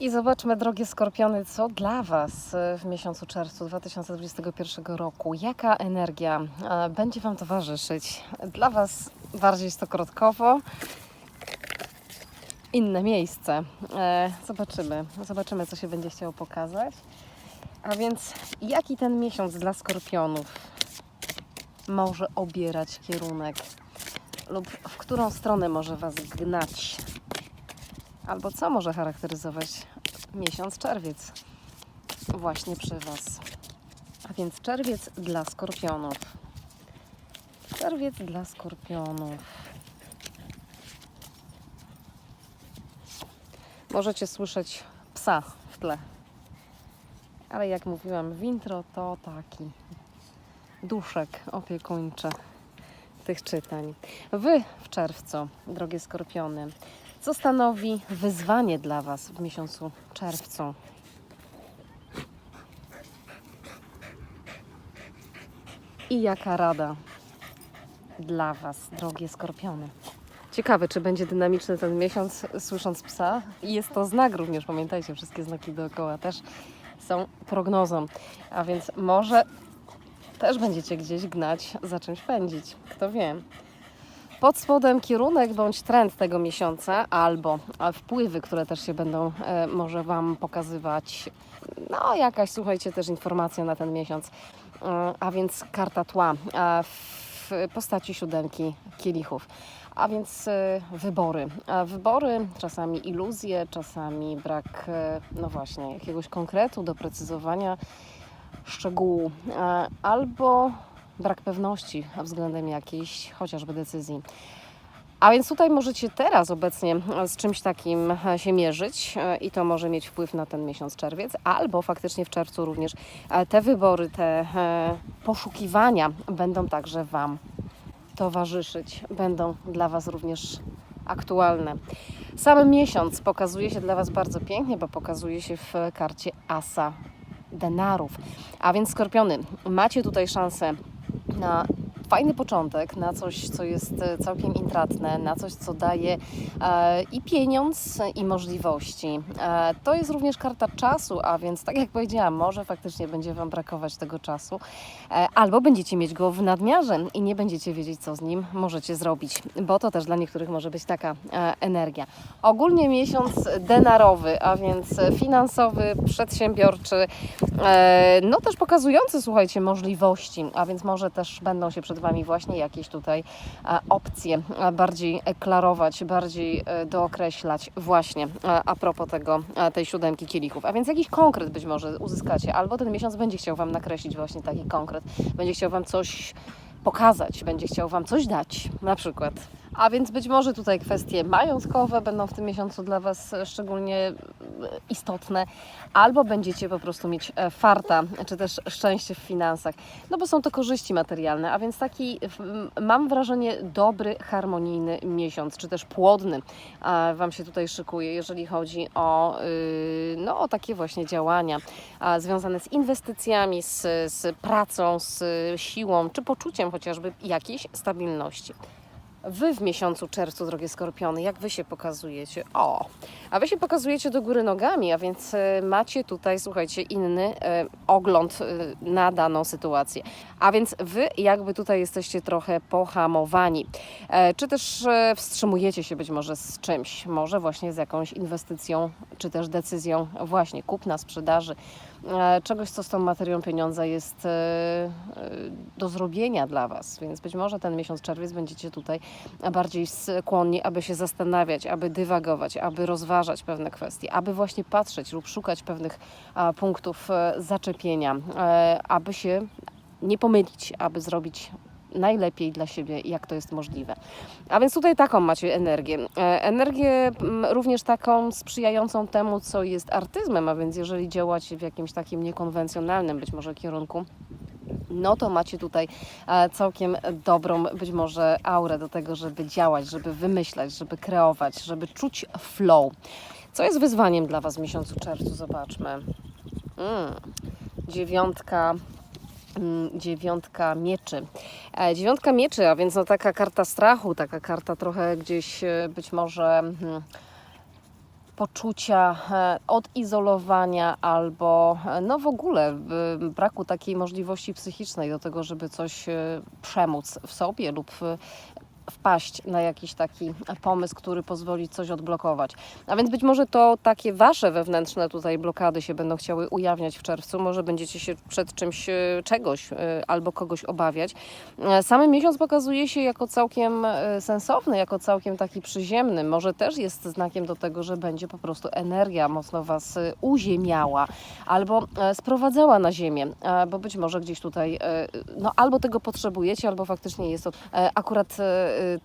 I zobaczmy, drogie skorpiony, co dla Was e, w miesiącu czerwcu 2021 roku, jaka energia e, będzie Wam towarzyszyć. Dla Was bardziej stokrotkowo, inne miejsce. E, Zobaczymy, zobaczymy, co się będzie chciało pokazać. A więc, jaki ten miesiąc dla skorpionów może obierać kierunek lub w którą stronę może Was gnać? Albo co może charakteryzować miesiąc czerwiec właśnie przy Was? A więc czerwiec dla skorpionów. Czerwiec dla skorpionów. Możecie słyszeć psa w tle. Ale jak mówiłam, wintro to taki duszek opiekuńczy tych czytań. Wy w czerwcu, drogie skorpiony, co stanowi wyzwanie dla Was w miesiącu czerwcu? I jaka rada dla Was, drogie skorpiony? Ciekawe, czy będzie dynamiczny ten miesiąc, słysząc psa. Jest to znak również, pamiętajcie, wszystkie znaki dookoła też są prognozą. A więc może też będziecie gdzieś gnać, za czymś pędzić. Kto wie. Pod spodem kierunek bądź trend tego miesiąca, albo e, wpływy, które też się będą e, może Wam pokazywać. No, jakaś, słuchajcie, też informacja na ten miesiąc. E, a więc karta tła e, w postaci siódemki kielichów. A więc e, wybory. A wybory, czasami iluzje, czasami brak, e, no właśnie, jakiegoś konkretu, doprecyzowania szczegółu, e, albo brak pewności względem jakiejś chociażby decyzji. A więc tutaj możecie teraz obecnie z czymś takim się mierzyć e, i to może mieć wpływ na ten miesiąc czerwiec, albo faktycznie w czerwcu również e, te wybory, te e, poszukiwania będą także Wam towarzyszyć, będą dla Was również aktualne. Sam miesiąc pokazuje się dla Was bardzo pięknie, bo pokazuje się w karcie Asa denarów. A więc skorpiony, macie tutaj szansę na fajny początek, na coś, co jest e, całkiem intratne, na coś, co daje e, i pieniądz, i możliwości. E, to jest również karta czasu, a więc tak jak powiedziałam, może faktycznie będzie Wam brakować tego czasu, albo będziecie mieć go w nadmiarze i nie będziecie wiedzieć, co z nim możecie zrobić, bo to też dla niektórych może być taka energia. Ogólnie miesiąc denarowy, a więc finansowy, przedsiębiorczy, no też pokazujący, słuchajcie, możliwości, a więc może też będą się przed Wami właśnie jakieś tutaj e, opcje e, bardziej klarować, bardziej e, dookreślać właśnie a propos tego, tej siódemki kielichów. A więc jakiś konkret być może uzyskacie, albo ten miesiąc będzie chciał Wam nakreślić właśnie taki konkret, będzie chciał Wam coś pokazać, będzie chciał Wam coś dać, na przykład. A więc być może tutaj kwestie majątkowe będą w tym miesiącu dla Was szczególnie istotne, albo będziecie po prostu mieć e, farta, czy też szczęście w finansach, no bo są to korzyści materialne, a więc taki, mam wrażenie, dobry, harmonijny miesiąc, czy też płodny Wam się tutaj szykuje, jeżeli chodzi o, y, no, o takie właśnie działania związane z inwestycjami, z, z pracą, z siłą, czy poczuciem chociażby jakiejś stabilności. Wy w miesiącu czerwcu, drogie skorpiony, jak wy się pokazujecie? O, a wy się pokazujecie do góry nogami, a więc e, macie tutaj, słuchajcie, inny e, ogląd e, na daną sytuację. A więc wy jakby tutaj jesteście trochę pohamowani, czy też wstrzymujecie się być może z czymś, może właśnie z jakąś inwestycją, czy też decyzją właśnie kupna, sprzedaży, czegoś, co z tą materią pieniądza jest e, e, do zrobienia dla Was. Więc być może ten miesiąc czerwiec będziecie tutaj bardziej skłonni, aby się zastanawiać, aby dywagować, aby rozważać pewne kwestie, aby właśnie patrzeć lub szukać pewnych punktów e, zaczepienia, e, aby się nie pomylić, aby zrobić najlepiej dla siebie, jak to jest możliwe. A więc tutaj taką macie energię. E, Energię mm, również taką sprzyjającą temu, co jest artyzmem, a więc jeżeli działacie w jakimś takim niekonwencjonalnym być może kierunku, no to macie tutaj e, całkiem dobrą być może aurę do tego, żeby działać, żeby wymyślać, żeby kreować, żeby czuć flow. Co jest wyzwaniem dla Was w miesiącu czerwcu? Zobaczmy. Mm. Dziewiątka mm, dziewiątka mieczy. E, dziewiątka mieczy, a więc no taka karta strachu, taka karta trochę gdzieś e, być może mm, poczucia e, odizolowania albo no w ogóle braku takiej możliwości psychicznej do tego, żeby coś przemóc w sobie lub wpaść na jakiś taki pomysł, który pozwoli coś odblokować. A więc być może to takie wasze wewnętrzne tutaj blokady się będą chciały ujawniać w czerwcu, może będziecie się przed czymś, e, czegoś e, albo kogoś obawiać. E, Samy miesiąc pokazuje się jako całkiem sensowny, jako całkiem taki przyziemny. Może też jest znakiem do tego, że będzie po prostu energia mocno was uziemiała albo sprowadzała na ziemię, bo być może gdzieś tutaj no albo tego potrzebujecie, albo faktycznie jest to akurat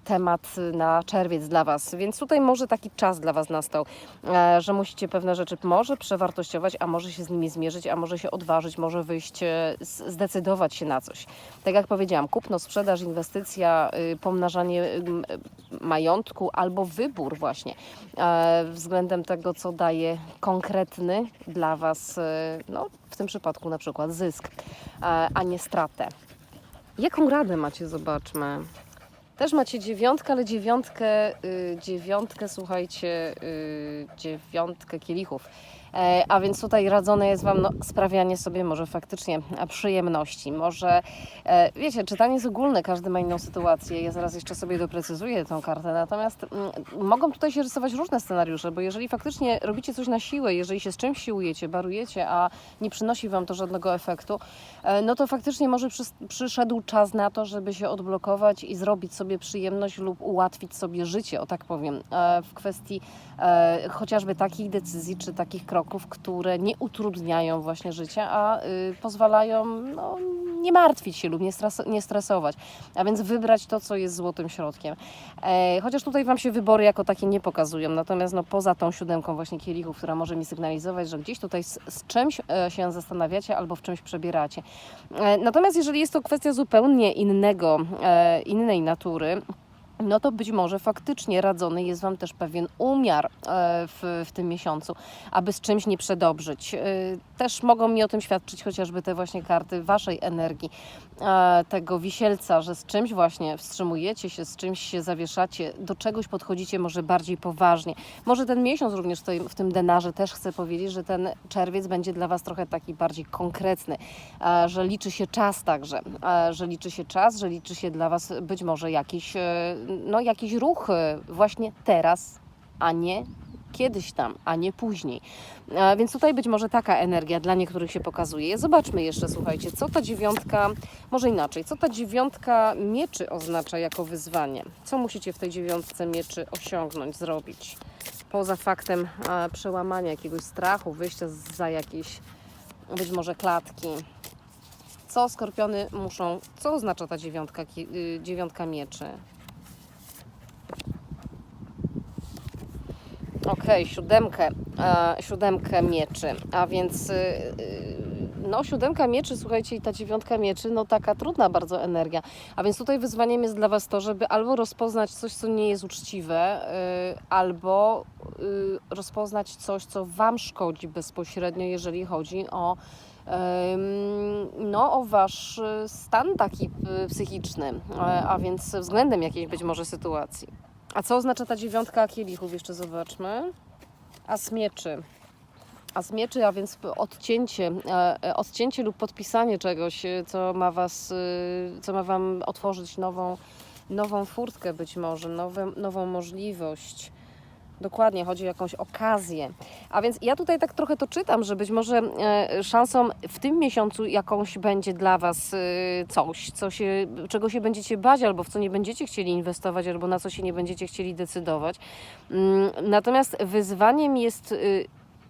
temat na czerwiec dla was. Więc tutaj może taki czas dla was nastał, e, że musicie pewne rzeczy może przewartościować, a może się z nimi zmierzyć, a może się odważyć, może wyjść, e, zdecydować się na coś. Tak jak powiedziałam, kupno, sprzedaż, inwestycja, y, pomnażanie majątku albo wybór właśnie e, względem tego, co daje konkretny dla Was, no w tym przypadku na przykład zysk, a nie stratę. Jaką radę macie? Zobaczmy. Też macie dziewiątkę, ale dziewiątkę, y, dziewiątkę, słuchajcie, y, dziewiątkę kielichów. E, a więc tutaj radzone jest Wam no, sprawianie sobie może faktycznie przyjemności. Może, e, wiecie, czytanie jest ogólne, każdy ma inną sytuację. Ja zaraz jeszcze sobie doprecyzuję tą kartę. Natomiast mm, mogą tutaj się rysować różne scenariusze, bo jeżeli faktycznie robicie coś na siłę, jeżeli się z czymś siłujecie, barujecie, a nie przynosi Wam to żadnego efektu, e, no to faktycznie może przys- przyszedł czas na to, żeby się odblokować i zrobić sobie przyjemność lub ułatwić sobie życie, o tak powiem, e, w kwestii e, chociażby takich decyzji czy takich kroków, które nie utrudniają właśnie życia, a y, pozwalają no, nie martwić się lub nie, stres- nie stresować, a więc wybrać to, co jest złotym środkiem. E, chociaż tutaj Wam się wybory jako takie nie pokazują, natomiast no, poza tą siódemką właśnie kielichów, która może mi sygnalizować, że gdzieś tutaj z, z czymś się zastanawiacie albo w czymś przebieracie. Natomiast jeżeli jest to kwestia zupełnie innego, innej natury, skóry, no to być może faktycznie radzony jest Wam też pewien umiar e, w, w tym miesiącu, aby z czymś nie przedobrzyć. E, Też mogą mi o tym świadczyć chociażby te właśnie karty Waszej energii, e, tego wisielca, że z czymś właśnie wstrzymujecie się, z czymś się zawieszacie, do czegoś podchodzicie może bardziej poważnie. Może ten miesiąc również w tym, denarze też chcę powiedzieć, że ten czerwiec będzie dla Was trochę taki bardziej konkretny, że liczy się czas także, że liczy się czas, że liczy się dla Was być może jakiś, no, jakiś ruch właśnie teraz, a nie kiedyś tam, a nie później. E, Więc tutaj być może taka energia dla niektórych się pokazuje. Zobaczmy jeszcze, słuchajcie, co ta dziewiątka, może inaczej, co ta dziewiątka mieczy oznacza jako wyzwanie? Co musicie w tej dziewiątce mieczy osiągnąć, zrobić? Poza faktem e, przełamania jakiegoś strachu, wyjścia za jakieś być może klatki. Co skorpiony muszą, co oznacza ta dziewiątka, y, dziewiątka mieczy? Okej, siódemkę, e, siódemkę mieczy, a więc y, y, no siódemka mieczy, słuchajcie, i ta dziewiątka mieczy, no taka trudna bardzo energia. A więc tutaj wyzwaniem jest dla Was to, żeby albo rozpoznać coś, co nie jest uczciwe, y, albo y, rozpoznać coś, co Wam szkodzi bezpośrednio, jeżeli chodzi o no, o wasz y, stan taki y, psychiczny, e, a więc względem jakiejś być może sytuacji. A co oznacza ta dziewiątka kielichów? Jeszcze zobaczmy. A z mieczy. A z mieczy, a więc odcięcie, e, e, odcięcie lub podpisanie czegoś, e, co ma was, co ma wam otworzyć nową, nową furtkę być może, nowe, nową możliwość. Dokładnie, chodzi o jakąś okazję. A więc ja tutaj tak trochę to czytam, że być może e, szansą w tym miesiącu jakąś będzie dla Was e, coś, co się, czego się będziecie bać, albo w co nie będziecie chcieli inwestować, albo na co się nie będziecie chcieli decydować. Mm, Natomiast wyzwaniem jest, y,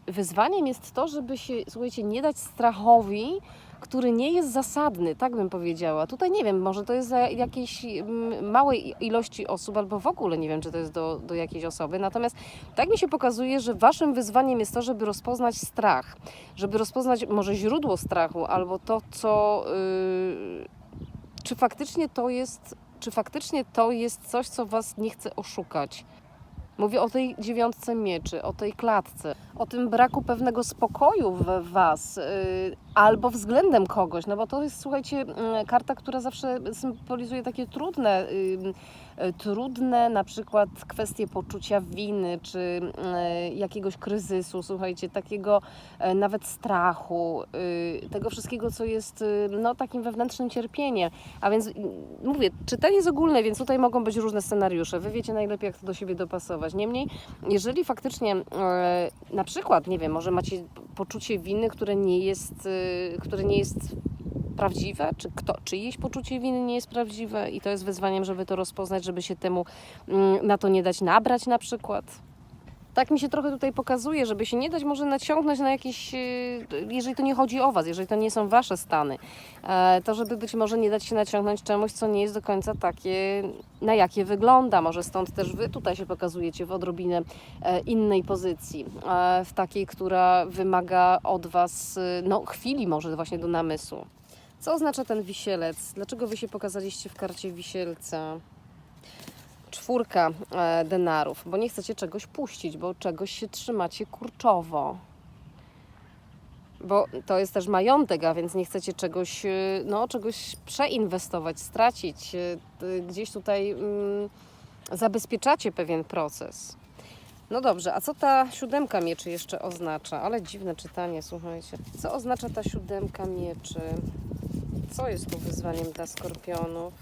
wyzwaniem jest to, żeby się, słuchajcie, nie dać strachowi, który nie jest zasadny, tak bym powiedziała. Tutaj nie wiem, może to jest za jakiejś mm, małej ilości osób, albo w ogóle nie wiem, czy to jest do, do jakiejś osoby. Natomiast tak mi się pokazuje, że waszym wyzwaniem jest to, żeby rozpoznać strach, żeby rozpoznać może źródło strachu, albo to, co. Yy, czy faktycznie to jest. Czy faktycznie to jest coś, co was nie chce oszukać? Mówię o tej dziewiątce mieczy, o tej klatce, o tym braku pewnego spokoju w was, yy, albo względem kogoś, no bo to jest, słuchajcie, mm, karta, która zawsze symbolizuje takie trudne, e, trudne na przykład kwestie poczucia winy, czy e, jakiegoś kryzysu, słuchajcie, takiego e, nawet strachu, y, tego wszystkiego, co jest y, no, takim wewnętrznym cierpieniem. A więc y, mówię, czytanie jest ogólne, więc tutaj mogą być różne scenariusze. Wy wiecie najlepiej, jak to do siebie dopasować. Niemniej, jeżeli faktycznie na przykład, nie wiem, może macie poczucie winy, które nie jest, y, które nie jest prawdziwe, czy kto, czyjeś poczucie winy nie jest prawdziwe i to jest wyzwaniem, żeby to rozpoznać, żeby się temu mm, na to nie dać nabrać na przykład. Tak mi się trochę tutaj pokazuje, żeby się nie dać może naciągnąć na jakieś, y, jeżeli to nie chodzi o Was, jeżeli to nie są Wasze stany, e, to żeby być może nie dać się naciągnąć czemuś, co nie jest do końca takie, na jakie wygląda. Może stąd też Wy tutaj się pokazujecie w odrobinę e, innej pozycji, e, w takiej, która wymaga od Was y, no, chwili może właśnie do namysłu. Co oznacza ten wisielec? Dlaczego Wy się pokazaliście w karcie wisielca? Czwórka e, denarów, bo nie chcecie czegoś puścić, bo czegoś się trzymacie kurczowo. Bo to jest też majątek, a więc nie chcecie czegoś, e, no, czegoś przeinwestować, stracić. E, Gdzieś tutaj mm, zabezpieczacie pewien proces. No dobrze, a co ta siódemka mieczy jeszcze oznacza? Ale dziwne czytanie, słuchajcie. Co oznacza ta siódemka mieczy? Co jest tu wyzwaniem dla skorpionów?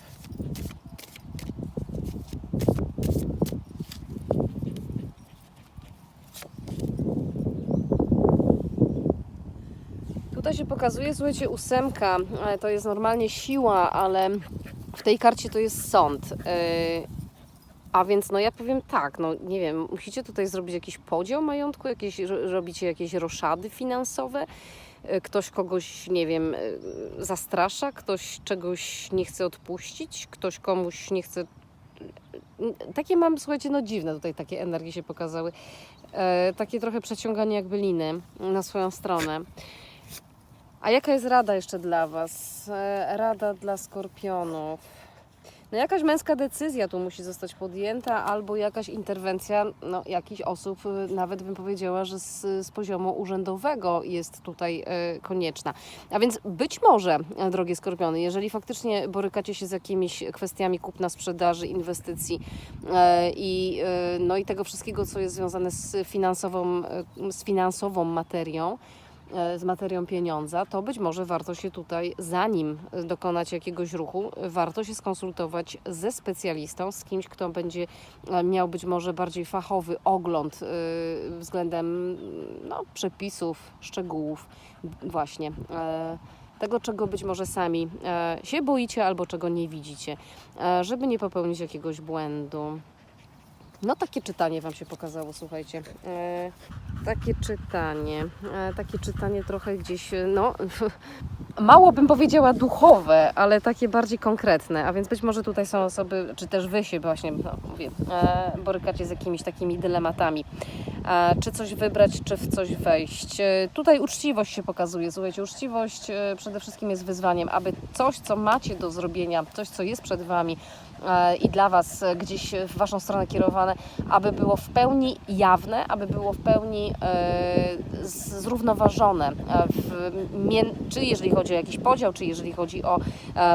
Pokazuje, słuchajcie, ósemka. e, To jest normalnie siła, ale w tej karcie to jest sąd. E, A więc no ja powiem tak, no nie wiem, musicie tutaj zrobić jakiś podział majątku, jakieś, ro- robicie jakieś roszady finansowe, E, ktoś kogoś, nie wiem, zastrasza, ktoś czegoś nie chce odpuścić, ktoś komuś nie chce... Takie mam, słuchajcie, no dziwne tutaj takie energie się pokazały. E, Takie trochę przeciąganie jakby liny na swoją stronę. A jaka jest rada jeszcze dla Was? E, Rada dla skorpionów. No jakaś męska decyzja tu musi zostać podjęta, albo jakaś interwencja no, jakichś osób, y, nawet bym powiedziała, że z, z poziomu urzędowego jest tutaj e, konieczna. A więc być może, e, drogie skorpiony, jeżeli faktycznie borykacie się z jakimiś kwestiami kupna, sprzedaży, inwestycji e, i, e, no, i tego wszystkiego, co jest związane z finansową, e, z finansową materią, e, z materią pieniądza, to być może warto się tutaj, zanim e, dokonać jakiegoś ruchu, e, warto się skonsultować ze specjalistą, z kimś, kto będzie e, miał być może bardziej fachowy ogląd e, względem no, przepisów, szczegółów, właśnie. e, Tego, czego być może sami e, się boicie albo czego nie widzicie, e, żeby nie popełnić jakiegoś błędu. No takie czytanie Wam się pokazało, słuchajcie. E, takie czytanie, e, takie czytanie trochę gdzieś, e, no mało bym powiedziała duchowe, ale takie bardziej konkretne, a więc być może tutaj są osoby, czy też Wy się właśnie, no, mówię, e, borykacie z jakimiś takimi dylematami. Czy coś wybrać, czy w coś wejść. E, tutaj uczciwość się pokazuje, słuchajcie, uczciwość e, przede wszystkim jest wyzwaniem, aby coś, co macie do zrobienia, coś, co jest przed Wami, e, i dla Was gdzieś w Waszą stronę kierowane, aby było w pełni jawne, aby było w pełni zrównoważone, w, czy jeżeli chodzi o jakiś podział, czy jeżeli chodzi o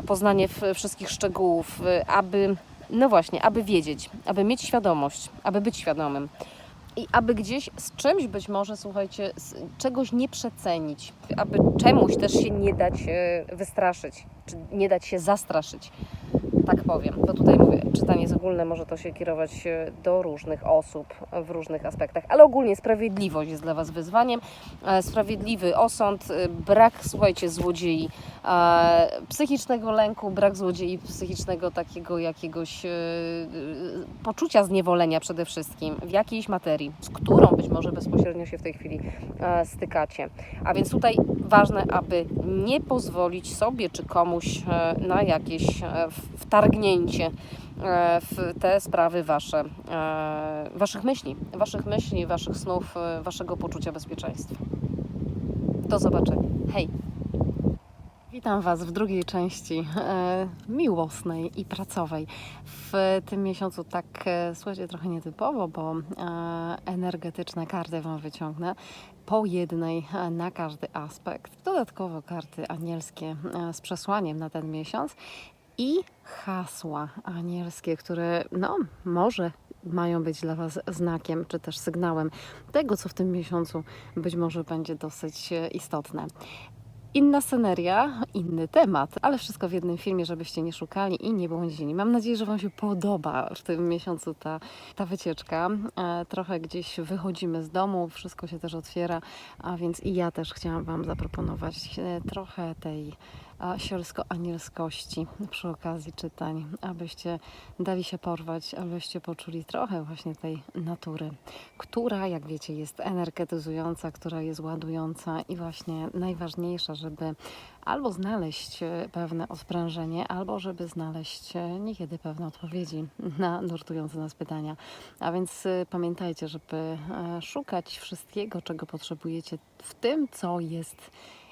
poznanie wszystkich szczegółów, aby, no właśnie, aby wiedzieć, aby mieć świadomość, aby być świadomym. I aby gdzieś z czymś być może, słuchajcie, czegoś nie przecenić, aby czemuś też się nie dać e, wystraszyć, czy nie dać się zastraszyć tak powiem, bo tutaj mówię, czytanie jest ogólne, może to się kierować e, do różnych osób w różnych aspektach, ale ogólnie sprawiedliwość jest dla Was wyzwaniem. E, Sprawiedliwy osąd, e, brak, słuchajcie, złodziei, psychicznego lęku, brak złodziei, psychicznego takiego jakiegoś poczucia zniewolenia przede wszystkim w jakiejś materii, z którą być może bezpośrednio się w tej chwili stykacie. A więc tutaj ważne, aby nie pozwolić sobie czy komuś na jakieś w- wtargnięcie e, w te sprawy wasze, e, waszych myśli, waszych myśli, waszych snów, e, waszego poczucia bezpieczeństwa. Do zobaczenia. Hej! Witam Was w drugiej części e, miłosnej i pracowej. W tym miesiącu tak, e, słuchajcie, trochę nietypowo, bo e, energetyczne karty Wam wyciągnę. Po jednej na każdy aspekt. Dodatkowo karty anielskie z przesłaniem na ten miesiąc i hasła anielskie, które no może mają być dla Was znakiem czy też sygnałem tego, co w tym miesiącu być może będzie dosyć e, istotne. Inna sceneria, inny temat, ale wszystko w jednym filmie, żebyście nie szukali i nie błądzili. Mam nadzieję, że Wam się podoba w tym miesiącu ta, ta wycieczka. E, trochę gdzieś wychodzimy z domu, wszystko się też otwiera, a więc i ja też chciałam Wam zaproponować e, trochę tej sielsko-anielskości przy okazji czytań, abyście dali się porwać, abyście poczuli trochę właśnie tej natury, która, jak wiecie, jest energetyzująca, która jest ładująca i właśnie najważniejsza, żeby albo znaleźć e, pewne odprężenie, albo żeby znaleźć e, niekiedy pewne odpowiedzi na nurtujące nas pytania. A więc e, pamiętajcie, żeby szukać wszystkiego, czego potrzebujecie w tym, co jest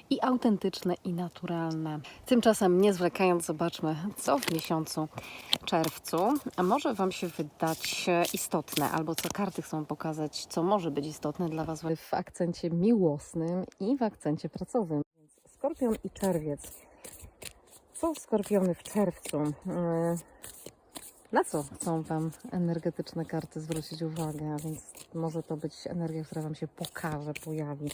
i autentyczne, i naturalne. Tymczasem, nie zwlekając, zobaczmy, co w miesiącu czerwcu a może Wam się wydać istotne, albo co karty chcą pokazać, co może być istotne dla Was w akcencie miłosnym i w akcencie pracowym. Skorpion i czerwiec. Co skorpiony w czerwcu? E, Na co chcą Wam energetyczne karty zwrócić uwagę? A więc może to być energia, która Wam się pokaże, pojawi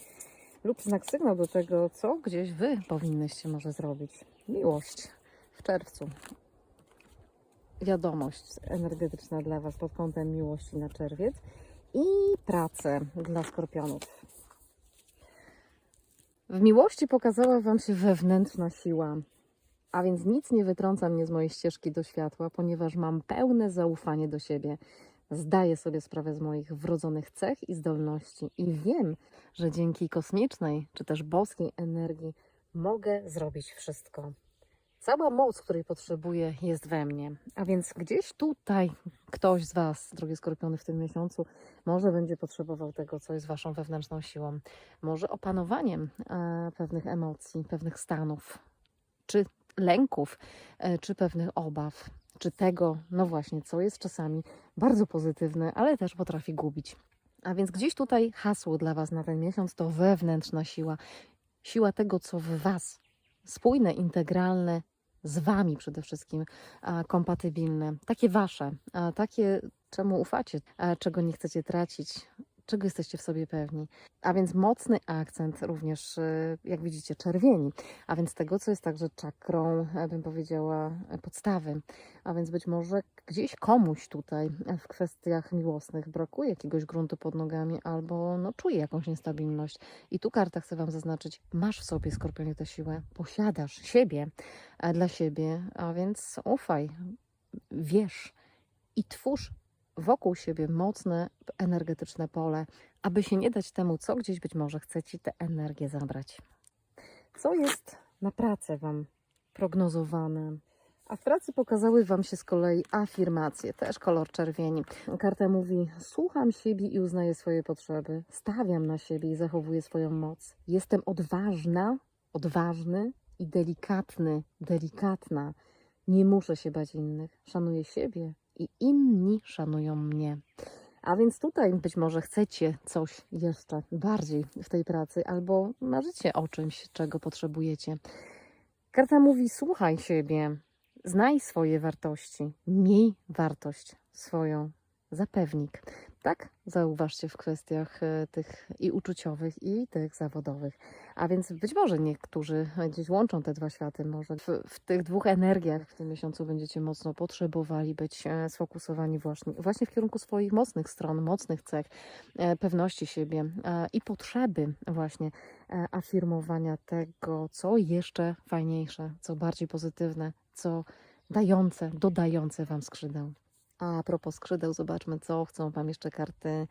lub znak sygnał do tego, co gdzieś Wy powinnyście może zrobić. Miłość w czerwcu. Wiadomość energetyczna dla Was pod kątem miłości na czerwiec i pracę dla skorpionów. W miłości pokazała Wam się wewnętrzna siła, a więc nic nie wytrąca mnie z mojej ścieżki do światła, ponieważ mam pełne zaufanie do siebie. Zdaję sobie sprawę z moich wrodzonych cech i zdolności i wiem, że dzięki kosmicznej czy też boskiej energii mogę zrobić wszystko. Cała moc, której potrzebuję, jest we mnie. A więc gdzieś tutaj ktoś z Was, drogie skorpiony, w tym miesiącu, może będzie potrzebował tego, co jest Waszą wewnętrzną siłą. Może opanowaniem e, pewnych emocji, pewnych stanów, czy lęków, e, czy pewnych obaw, czy tego, no właśnie, co jest czasami bardzo pozytywne, ale też potrafi gubić. A więc gdzieś tutaj hasło dla Was na ten miesiąc to wewnętrzna siła. Siła tego, co w Was spójne, integralne, z Wami przede wszystkim kompatybilne, takie Wasze, takie, czemu ufacie, czego nie chcecie tracić, czego jesteście w sobie pewni. A więc mocny akcent również, y, jak widzicie, czerwieni, a więc tego, co jest także czakrą, e, bym powiedziała, e, podstawy. A więc być może gdzieś komuś tutaj e, w kwestiach miłosnych brakuje jakiegoś gruntu pod nogami albo no, czuje jakąś niestabilność. I tu karta chce Wam zaznaczyć, masz w sobie, Skorpionie, tę siłę, posiadasz siebie dla siebie, a więc ufaj, wierz i twórz wokół siebie mocne, energetyczne pole, aby się nie dać temu, co gdzieś być może chce Ci tę energię zabrać. Co jest na pracę Wam prognozowane? A w pracy pokazały Wam się z kolei afirmacje, też kolor czerwieni. Karta mówi: Słucham siebie i uznaję swoje potrzeby, stawiam na siebie i zachowuję swoją moc. Jestem odważna, odważny i delikatny, delikatna. Nie muszę się bać innych. Szanuję siebie i inni szanują mnie. A więc tutaj być może chcecie coś jeszcze bardziej w tej pracy, albo marzycie o czymś, czego potrzebujecie. Karta mówi: słuchaj siebie, znaj swoje wartości, miej wartość swoją, zapewnik. Tak zauważcie w kwestiach e, tych i uczuciowych, i tych zawodowych. A więc być może niektórzy gdzieś łączą te dwa światy. Może w, w tych dwóch energiach w tym miesiącu będziecie mocno potrzebowali być e, sfokusowani właśnie, właśnie w kierunku swoich mocnych stron, mocnych cech, e, pewności siebie i potrzeby właśnie afirmowania tego, co jeszcze fajniejsze, co bardziej pozytywne, co dające, dodające Wam skrzydeł. A propos skrzydeł, zobaczmy, co chcą Wam jeszcze karty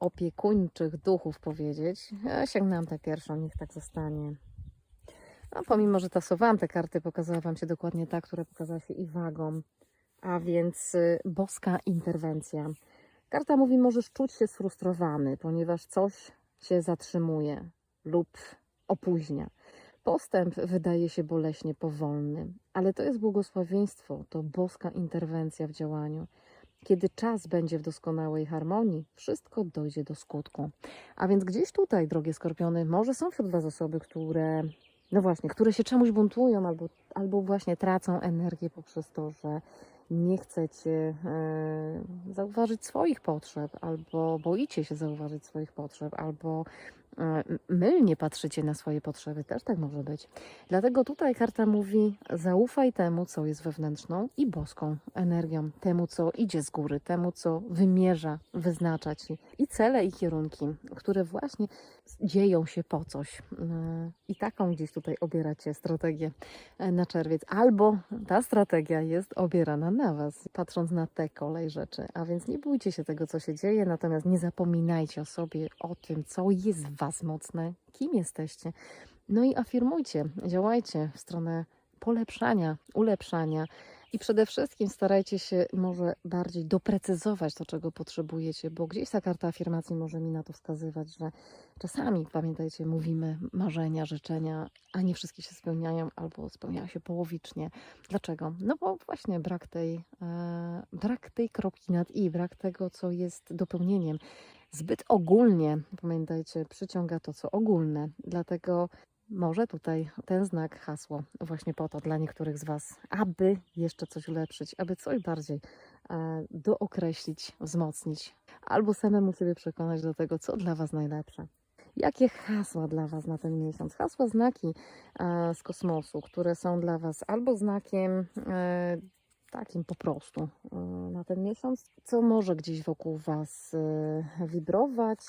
opiekuńczych duchów powiedzieć. Ja sięgnęłam tę pierwszą, niech tak zostanie. No, pomimo, że tasowałam te karty, pokazała Wam się dokładnie ta, która pokazała się i wagą. A więc y, boska interwencja. Karta mówi, możesz czuć się sfrustrowany, ponieważ coś się zatrzymuje lub opóźnia. Postęp wydaje się boleśnie powolny, ale to jest błogosławieństwo, to boska interwencja w działaniu. Kiedy czas będzie w doskonałej harmonii, wszystko dojdzie do skutku. A więc gdzieś tutaj, drogie skorpiony, może są wśród Was osoby, które, no właśnie, które się czemuś buntują albo, albo właśnie tracą energię poprzez to, że nie chcecie e, zauważyć swoich potrzeb, albo boicie się zauważyć swoich potrzeb, albo mylnie patrzycie na swoje potrzeby, też tak może być. Dlatego tutaj karta mówi: zaufaj temu, co jest wewnętrzną i boską energią, temu, co idzie z góry, temu, co wymierza, wyznacza ci i cele, i kierunki, które właśnie dzieją się po coś. E, I taką gdzieś tutaj obieracie strategię e, na czerwiec, albo ta strategia jest obierana na Was, patrząc na tę kolej rzeczy. A więc nie bójcie się tego, co się dzieje, natomiast nie zapominajcie o sobie, o tym, co jest w Was mocne, kim jesteście. No i afirmujcie, działajcie w stronę polepszania, ulepszania. I przede wszystkim starajcie się może bardziej doprecyzować to, czego potrzebujecie, bo gdzieś ta karta afirmacji może mi na to wskazywać, że czasami, pamiętajcie, mówimy marzenia, życzenia, a nie wszystkie się spełniają albo spełniają się połowicznie. Dlaczego? No bo właśnie brak tej, e, brak tej kropki nad i, brak tego, co jest dopełnieniem. Zbyt ogólnie, pamiętajcie, przyciąga to, co ogólne. Dlatego może tutaj ten znak, hasło właśnie po to dla niektórych z Was, aby jeszcze coś ulepszyć, aby coś bardziej e, dookreślić, wzmocnić, albo samemu siebie przekonać do tego, co dla Was najlepsze. Jakie hasła dla Was na ten miesiąc? Hasła, znaki e, z kosmosu, które są dla Was albo znakiem e, takim po prostu e, na ten miesiąc, co może gdzieś wokół Was e, wibrować,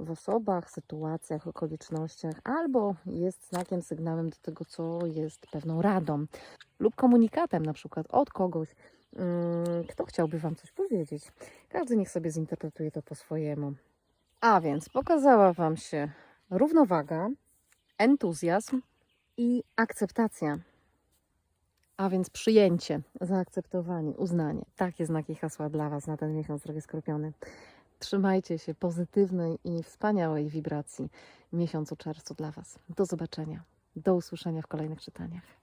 w osobach, sytuacjach, okolicznościach, albo jest znakiem, sygnałem do tego, co jest pewną radą lub komunikatem, na przykład od kogoś, mm, kto chciałby Wam coś powiedzieć. Każdy niech sobie zinterpretuje to po swojemu. A więc pokazała Wam się równowaga, entuzjazm i akceptacja. A więc przyjęcie, zaakceptowanie, uznanie. Takie znaki hasła dla Was na ten miesiąc, drogie skorpiony. Trzymajcie się pozytywnej i wspaniałej wibracji miesiącu czerwcu dla Was. Do zobaczenia. Do usłyszenia w kolejnych czytaniach.